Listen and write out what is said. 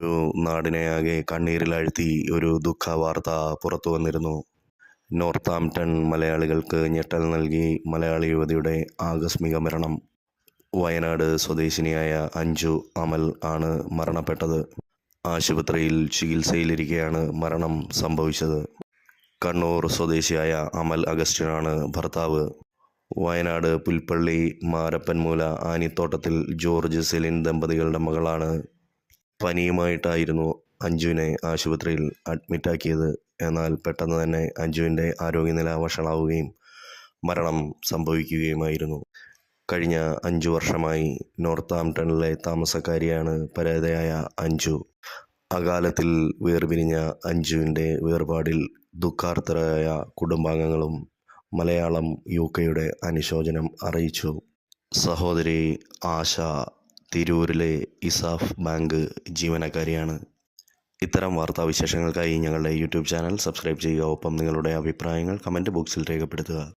ഒരു ആകെ കണ്ണീരിലാഴ്ത്തി ഒരു ദുഃഖ വാർത്ത പുറത്തു വന്നിരുന്നു. നോർത്താംപ്ടൺ മലയാളികൾക്ക് ഞെട്ടൽ നൽകി മലയാളി യുവതിയുടെ ആകസ്മിക മരണം. വയനാട് സ്വദേശിനിയായ അഞ്ജു അമൽ ആണ് മരണപ്പെട്ടത്. ആശുപത്രിയിൽ ചികിത്സയിലിരിക്കെയാണ് മരണം സംഭവിച്ചത്. കണ്ണൂർ സ്വദേശിയായ അമൽ അഗസ്റ്റിനാണ് ഭർത്താവ്. വയനാട് പുൽപ്പള്ളി മാരപ്പൻമൂല ആനിത്തോട്ടത്തിൽ ജോർജ് സെലിൻ ദമ്പതികളുടെ മകളാണ് പനിയുമായിട്ടായിരുന്നു അഞ്ജുവിനെ ആശുപത്രിയിൽ അഡ്മിറ്റാക്കിയത്. എന്നാൽ പെട്ടെന്ന് തന്നെ അഞ്ജുവിന്റെ ആരോഗ്യനില വഷളാവുകയും മരണം സംഭവിക്കുകയുമായിരുന്നു. കഴിഞ്ഞ അഞ്ചു വർഷമായി നോർത്താംപ്ടണിലെ താമസക്കാരിയാണ് പരാതിയായ അഞ്ജു. അകാലത്തിൽ വേർപിരിഞ്ഞ അഞ്ജുവിന്റെ വേർപാടിൽ ദുഃഖാർത്തരായ കുടുംബാംഗങ്ങളും മലയാളം യു കെയുടെ അനുശോചനം അറിയിച്ചു. സഹോദരി ആശ തിരൂരിലെ ഇസാഫ് ബാങ്ക് ജീവനക്കാരിയാണ്. ഇത്തരം വാർത്താവിശേഷങ്ങൾക്കായി ഞങ്ങളുടെ യൂട്യൂബ് ചാനൽ സബ്സ്ക്രൈബ് ചെയ്യുക. ഒപ്പം നിങ്ങളുടെ അഭിപ്രായങ്ങൾ കമന്റ് ബോക്സിൽ രേഖപ്പെടുത്തുക.